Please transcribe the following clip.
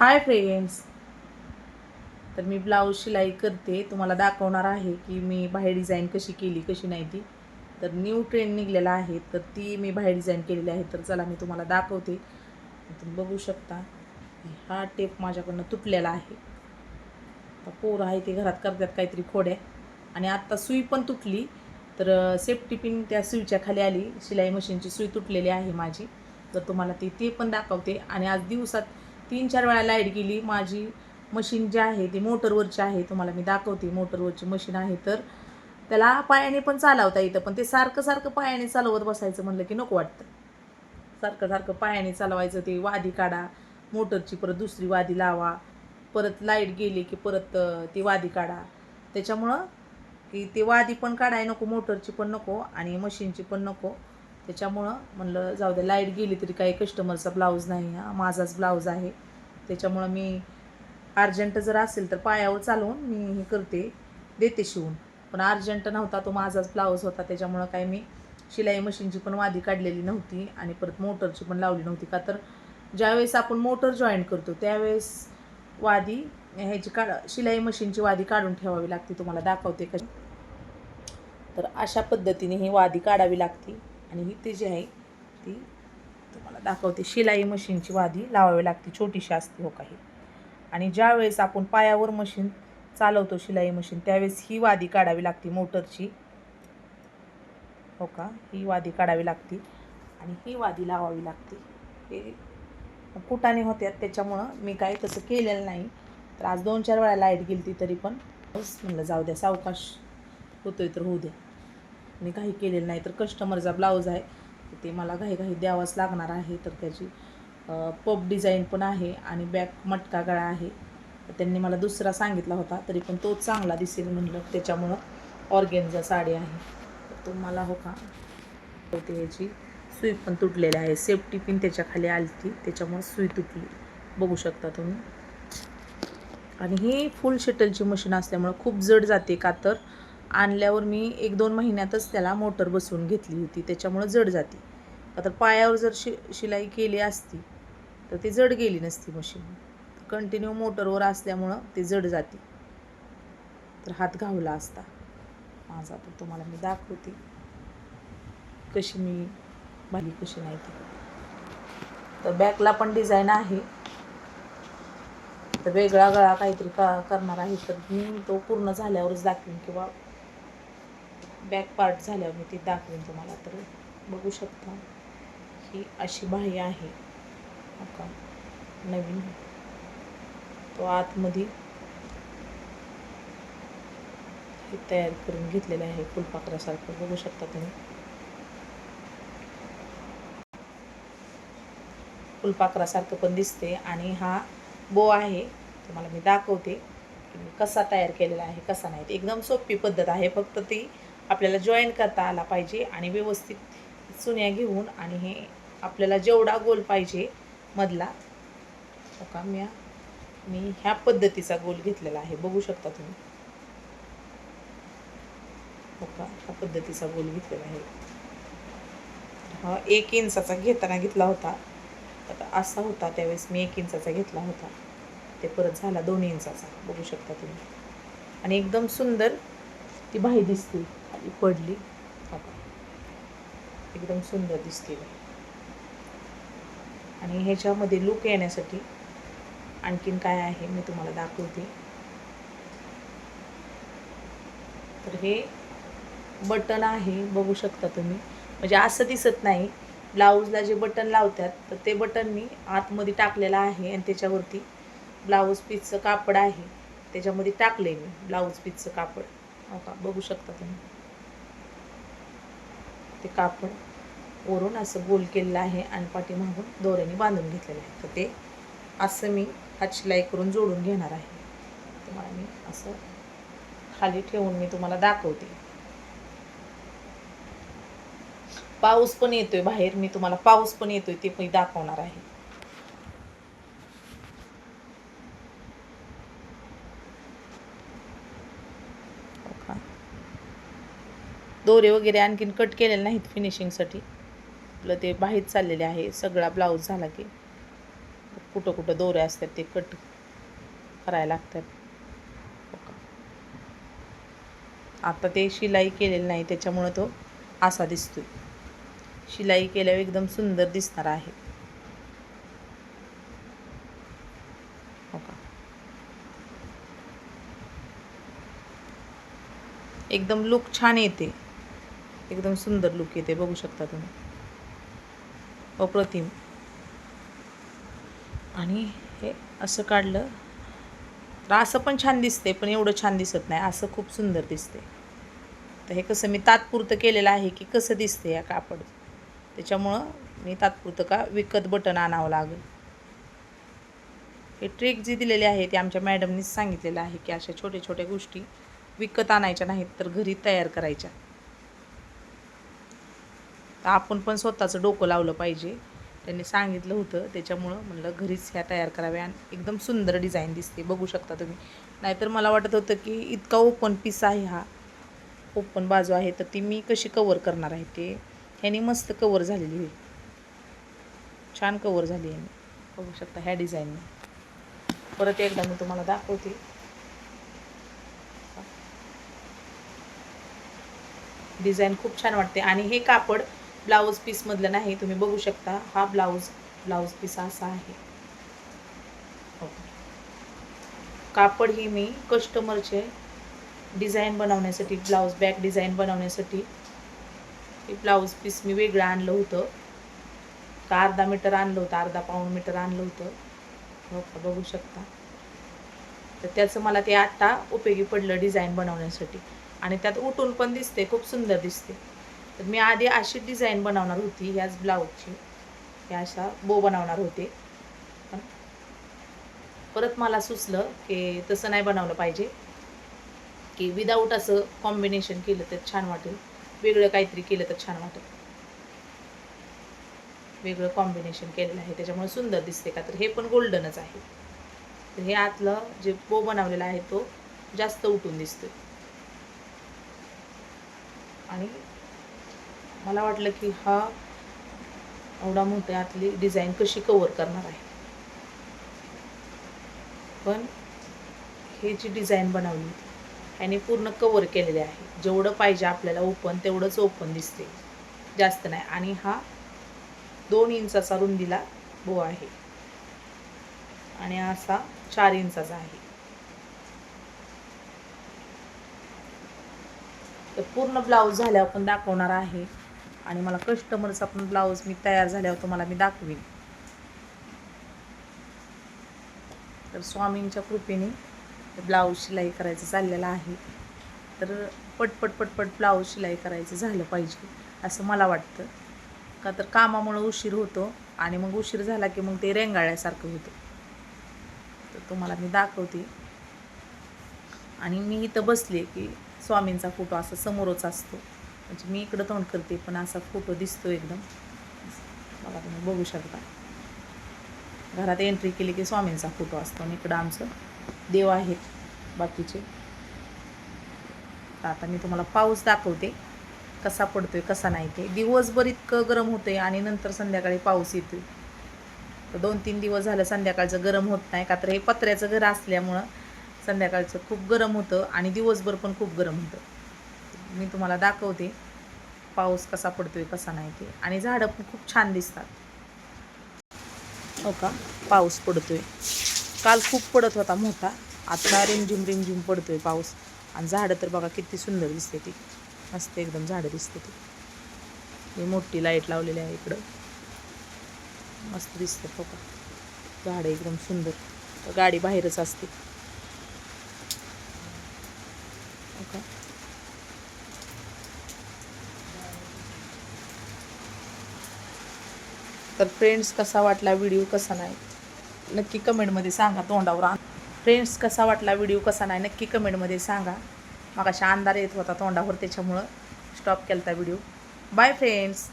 Hi friends तर मी blouse शिलाई करते. तुम्हाला दाखवणार आहे की मी बाहेर डिझाईन कशी केली कशी नाही ती. तर न्यू ट्रेंड निघलेला आहे. तर ती मी बाहेर डिझाईन केलेली आहे. तर चला मी तुम्हाला दाखवते. तुम्ही बघू शकता. हा टेप माझ्याकडनं तुटलेला आहे. आता पोरं आहे ते घरात करतात काहीतरी खोड्या. आणि आत्ता सुई पण तुटली. तर सेफ्टी पिन त्या सुईच्या खाली आली. शिलाई मशीनची सुई तुटलेली आहे माझी. तर तुम्हाला ती ते पण दाखवते. आणि आज दिवसात तीन चार वेळा लाइट गेली माझी मशीन जी आहे ती मोटरवरची आहे तुम्हाला मी दाखवते मोटरवरची मशीन आहे तर. त्याला पायाने पण चालवता येतं पण ते सारखं सारखं पायाने चालवत बसायचं म्हणलं की नको वाटतं. सारखं सारखं पायाने चालवायचं ते वादी काढा मोटरची परत दुसरी वादी लावा परत लाइट गेली की परत ती वादी काढा. त्याच्यामुळं की ते वादी पण काढाय नको मोटरची पण नको आणि मशीनची पण नको. त्याच्यामुळं म्हणलं जाऊ दे लाइट गेली तरी काही कस्टमरचा ब्लाऊज नाही हा माझाच ब्लाऊज आहे. त्याच्यामुळं मी अर्जंट जर असेल तर पायावर चालवून मी हे करते देते शिवून. पण अर्जंट नव्हता तो माझाच ब्लाऊज होता. त्याच्यामुळं काय मी शिलाई मशीनची पण वादी काढलेली नव्हती आणि परत मोटरची पण लावली नव्हती. का तर ज्यावेळेस आपण मोटर जॉईन करतो त्यावेळेस वादी ह्याची काढ शिलाई मशीनची वादी काढून ठेवावी लागते. तुम्हाला दाखवते कशी. तर अशा पद्धतीने ही वादी काढावी लागते. आणि ही ती जी आहे ती तुम्हाला दाखवते. शिलाई मशीनची वादी लावावी लागते छोटीशी असते हो काही. आणि ज्यावेळेस आपण पायावर मशीन चालवतो शिलाई मशीन त्यावेळेस ही वादी काढावी लागते मोटरची. हो का? ही वादी काढावी लागते आणि ही वादी लावावी लागते. हे कुटाने होत्या त्याच्यामुळं मी काय तसं केलेलं नाही. तर आज दोन चार वेळा लाइट गेली ती तरी पण म्हणलं जाऊ द्या सावकाश होतोय तर होऊ द्या मी काही केलेलं नाही तर कस्टमरचा ब्लाऊज आहे. ते मला काही काही द्यावाच लागणार आहे. तर त्याची पप डिझाईन पण आहे आणि बॅक मटका गळा आहे. त्यांनी मला दुसरा सांगितला होता तरी पण तो चांगला दिसेल म्हणलं. त्याच्यामुळं ऑर्गेनचा साडी आहे. तर मला हो का? ते याची सुई पण तुटलेली आहे. सेफ्टी पिन त्याच्याखाली आली ती त्याच्यामुळे सुई तुटली. बघू शकता तुम्ही. आणि ही फुल शटलची मशीन असल्यामुळं खूप जड जाते का तर? आणल्यावर मी एक दोन महिन्यातच त्याला मोटर बसवून घेतली होती त्याच्यामुळं जड जाते. आता तर पायावर जर शि शिलाई केली असती तर ती जड गेली नसती मशीन कंटिन्यू मोटरवर असल्यामुळं ते जड जाते. तर हात घावला असता. माझा तर तुम्हाला मी दाखवते कशी मी भाजी कशी नाही ती. तर बॅकला पण डिझाईन आहे. तर वेगळा गळा काहीतरी का करणार आहे तर मी तो पूर्ण झाल्यावरच दाखवेन किंवा बॅक पार्ट झाल्यावर मी ती दाखवेन तुम्हाला. तर बघू शकता ही अशी बाही आहे. का नवीन. तो आतमध्ये हे तयार करून घेतलेलं आहे फुलपाखरासारखं. बघू शकता तुम्ही. फुलपाखरासारखं पण दिसते आणि हा बो आहे. तुम्हाला मी दाखवते की कसा तयार केलेला आहे कसा नाही. ते एकदम सोपी पद्धत आहे. फक्त ती आपल्याला जॉईन करता आला पाहिजे आणि व्यवस्थित सुन्या घेऊन आणि हे आपल्याला जेवढा गोल पाहिजे मधला. का मी मी ह्या पद्धतीचा गोल घेतलेला आहे. बघू शकता तुम्ही. हो का ह्या पद्धतीचा गोल घेतलेला आहे. हा एक इंचाचा घेताना घेतला होता. आता असा होता त्यावेळेस मी एक इंचाचा घेतला होता. ते परत झाला दोन इंचाचा बघू शकता तुम्ही. आणि एकदम सुंदर ती बाही दिसते. ती पडली एकदम सुंदर दिसते आणि ह्याच्यामध्ये लुक येण्यासाठी आणखीन काय आहे मी तुम्हाला दाखवते. तर हे बटन आहे बघू शकता तुम्ही. म्हणजे असं दिसत नाही. ब्लाऊजला जे बटन लावतात तर ते बटन मी आतमध्ये टाकलेलं आहे आणि त्याच्यावरती ब्लाऊज पीसचं कापड आहे. त्याच्यामध्ये टाकले मी ब्लाऊज पीसचं कापड. हो का? बघू शकता तुम्ही. ते कापड वरून असं गोल केलेलं आहे आणि पाठीमागून दोऱ्याने बांधून घेतलेलं आहे तर ते असं मी हात शिलाई करून जोडून घेणार आहे तुम्हाला मी असं खाली ठेवून मी तुम्हाला दाखवते पाऊस पण येतोय बाहेर मी तुम्हाला पाऊस पण येतोय ते पण दाखवणार आहे Okay. का? दोरे वगैरे आणखीन कट केलेले नाहीत फिनिशिंगसाठी आपलं ते बाहेर चाललेले आहे सगळा ब्लाऊज झाला की. कुठं कुठं दोरे असतात ते कट करायला लागतात. आता ते शिलाई केलेलं नाही त्याच्यामुळं तो असा दिसतोय. शिलाई केल्यावर एकदम सुंदर दिसणार आहे. हो का? एकदम लुक छान येते. एकदम सुंदर लुक येते बघू शकता तुम्ही. अप्रतिम. आणि हे असं काढलं तर असं पण छान दिसते पण एवढं छान दिसत नाही. असं खूप सुंदर दिसते तर हे कसं मी तात्पुरतं केलेलं आहे की कसं दिसते या कापड. त्याच्यामुळं मी तात्पुरतं का विकत बटन आणावं लागेल. हे ट्रिक जी दिलेली आहे ती आमच्या मॅडमनीच सांगितलेलं आहे की अशा छोट्या छोट्या गोष्टी विकत आणायच्या नाहीत तर घरी तयार करायच्या. तर आपण पण स्वतःचं डोकं लावलं पाहिजे. त्यांनी सांगितलं होतं त्याच्यामुळं म्हणलं घरीच ह्या तयार कराव्या आणि एकदम सुंदर डिझाईन दिसते बघू शकता तुम्ही. नाहीतर मला वाटत होतं की इतका ओपन पीस आहे हा ओपन बाजू आहे तर ती मी कशी कवर करणार आहे ते. ह्यानी मस्त कवर झालेली होईल छान कवर झाली आहे. बघू शकता ह्या डिझाईनने परत एकदा मी तुम्हाला दाखवते. डिझाईन खूप छान वाटते. आणि हे कापड ब्लाऊज पीसमधलं नाही तुम्ही बघू शकता हा ब्लाऊज ब्लाऊज पीस असा आहे. हो. कापड ही मी कस्टमरचे डिझाईन बनवण्यासाठी ब्लाऊज बॅक डिझाईन बनवण्यासाठी हे ब्लाऊज पीस मी वेगळं आणलं होतं. का अर्धा मीटर आणलं होतं अर्धा पाऊण मीटर आणलं होतं. हो का बघू शकता. तर त्याचं मला ते आत्ता उपयोगी पडलं डिझाईन बनवण्यासाठी. आणि त्यात उठून पण दिसते खूप सुंदर दिसते. तर मी आधी अशी डिझाईन बनवणार होती ह्याच ब्लाऊजची. ह्या अशा बो बनवणार होते. पण परत मला सुचलं की तसं नाही बनवलं पाहिजे. की विदाऊट असं कॉम्बिनेशन केलं तर छान वाटेल. वेगळं काहीतरी केलं तर छान वाटेल. वेगळं कॉम्बिनेशन केलेलं आहे. त्याच्यामुळे सुंदर दिसते का तर हे पण गोल्डनच आहे. तर हे आतलं जे बो बनवलेला आहे तो जास्त उठून दिसतोय. आणि मला वाटलं की हा एवढा मोठ्या आतली डिझाईन कशी कवर करणार आहे. पण हे जी डिझाईन बनवली ह्याने पूर्ण कवर केलेले आहे. जेवढं पाहिजे आपल्याला ओपन तेवढंच ओपन दिसते. जास्त नाही. आणि हा दोन इंचाचा रुंदीला बो आहे. आणि असा चार इंचाचा आहे. तर पूर्ण ब्लाऊज झाल्यावर पण दाखवणार आहे. आणि मला कस्टमरचा पण ब्लाऊज मी तयार झाल्यावर तुम्हाला मी दाखवीन. तर स्वामींच्या कृपेने ब्लाऊज शिलाई करायचं चाललेलं आहे. तर पटपट पटपट ब्लाऊज शिलाई करायचं झालं पाहिजे असं मला वाटतं. का तर कामामुळं उशीर होतो आणि मग उशीर झाला की मग ते रेंगाळ्यासारखं होतं. तर तुम्हाला मी दाखवते. आणि मी इथं बसले की स्वामींचा फोटो असा समोरच असतो. म्हणजे मी इकडं तोंड करते पण असा फोटो दिसतो एकदम. मला तुम्ही बघू शकता. घरात एंट्री केली की स्वामींचा फोटो असतो आणि इकडं आमचं देव आहेत बाकीचे. तर आता मी तुम्हाला पाऊस दाखवते कसा पडतोय कसा नाही ते. दिवसभर इतकं गरम होते आणि नंतर संध्याकाळी पाऊस येतोय. तर दोन तीन दिवस झालं संध्याकाळचं गरम होत नाही का तर हे पत्र्याचं घर असल्यामुळं संध्याकाळचं खूप गरम होतं आणि दिवसभर पण खूप गरम होतं. मी तुम्हाला दाखवते. पाऊस कसा पडतोय कसा नाही ते. आणि झाडं पण खूप छान दिसतात. हो का? पाऊस पडतोय. काल खूप पडत होता मोठा. आता रिमझिम रिमझिम पडतोय पाऊस. आणि झाडं तर बघा किती सुंदर दिसते ती. मस्त एकदम झाडं दिसते ती. ही मोठी लाइट लावलेली आहे इकडं. मस्त दिसतात हो का? झाडं एकदम सुंदर. गाडी बाहेरच असते हो का तर फ्रेंड्स कसा वाटला व्हिडिओ कसा नाही? नक्की कमेंटमध्ये सांगा तोंडावर. आण फ्रेंड्स कसा वाटला व्हिडिओ कसा नाही? नक्की कमेंटमध्ये सांगा. मग अशा अंधार येत होता तोंडावर त्याच्यामुळं स्टॉप केला व्हिडिओ बाय फ्रेंड्स